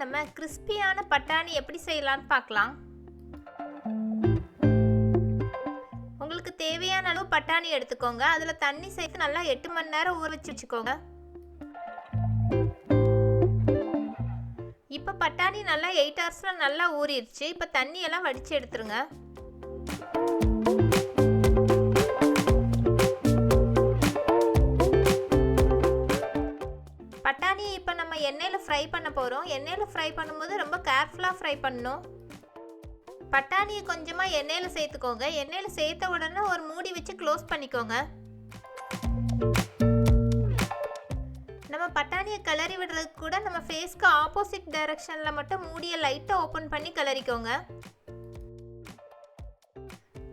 நம்ம கிறிஸ்பியான பட்டாணி எப்படி செய்யலாம்னு பார்க்கலாம். உங்களுக்கு தேவையான அளவு பட்டாணி எடுத்துக்கோங்க. அதில் தண்ணி சேர்த்து நல்லா எட்டு மணி நேரம் ஊற வச்சு வச்சுக்கோங்க. இப்போ பட்டாணி நல்லா எயிட் ஹவர்ஸில் நல்லா ஊறிடுச்சு. இப்போ தண்ணியெல்லாம் வடித்து எடுத்துருங்க. பட்டாணி இப்போ நம்ம எண்ணெயில் ஃப்ரை பண்ண போகிறோம் எண்ணெயில் ஃப்ரை பண்ணும்போது ரொம்ப கேர்ஃபுல்லாக ஃப்ரை பண்ணணும். பட்டாணியை கொஞ்சமாக எண்ணெயில் சேர்த்துக்கோங்க. எண்ணெயில் சேர்த்த உடனே ஒரு மூடி வச்சு க்ளோஸ் பண்ணிக்கோங்க. நம்ம பட்டாணியை கிளறி விடுறதுக்கு கூட நம்ம ஃபேஸ்க்கு ஆப்போசிட் டைரக்ஷனில் மட்டும் மூடியை லைட்டாக ஓப்பன் பண்ணி கிளறிக்கோங்க.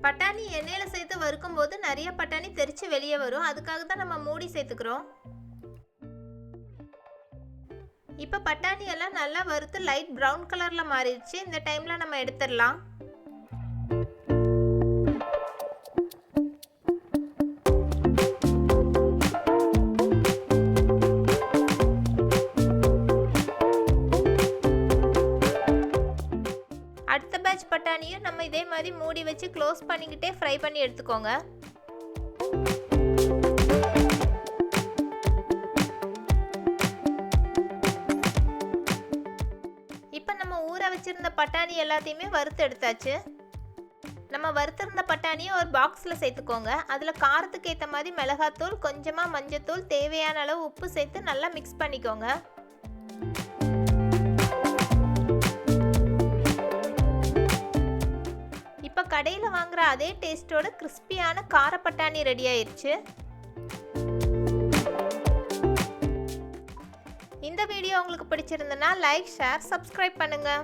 பட்டாணி எண்ணெயில் சேர்த்து வறுக்கும் போது நிறைய பட்டாணி தெரித்து வெளியே வரும். அதுக்காக தான் நம்ம மூடி சேர்த்துக்கிறோம். இப்போ பட்டாணி எல்லாம் நல்லா வறுத்து லைட் ப்ரௌன் கலரில் மாறிடுச்சு. இந்த டைமில் நம்ம எடுத்துடலாம். அடுத்த பேட்ச் பட்டாணியும் நம்ம இதே மாதிரி மூடி வச்சு க்ளோஸ் பண்ணிக்கிட்டே ஃப்ரை பண்ணி எடுத்துக்கோங்க. வச்சிருந்த பட்டாணி எல்லாத்தையுமே வறுத்து எடுத்தாச்சு. நம்ம வறுத்திருந்த பட்டாணியை ஒரு பாக்ஸில் சேர்த்துக்கோங்க. அதில் காரத்துக்கு ஏற்ற மாதிரி மிளகாத்தூள் கொஞ்சமாக மஞ்சத்தூள் தேவையான அளவு உப்பு சேர்த்து நல்லா மிக்ஸ் பண்ணிக்கோங்க. இப்போ கடையில் வாங்குற அதே டேஸ்ட்டோட கிறிஸ்பியான காரப்பட்டாணி ரெடி ஆயிடுச்சு இந்த வீடியோ உங்களுக்கு பிடிச்சிருந்தனா லைக் ஷேர் சப்ஸ்கிரைப் பண்ணுங்கள்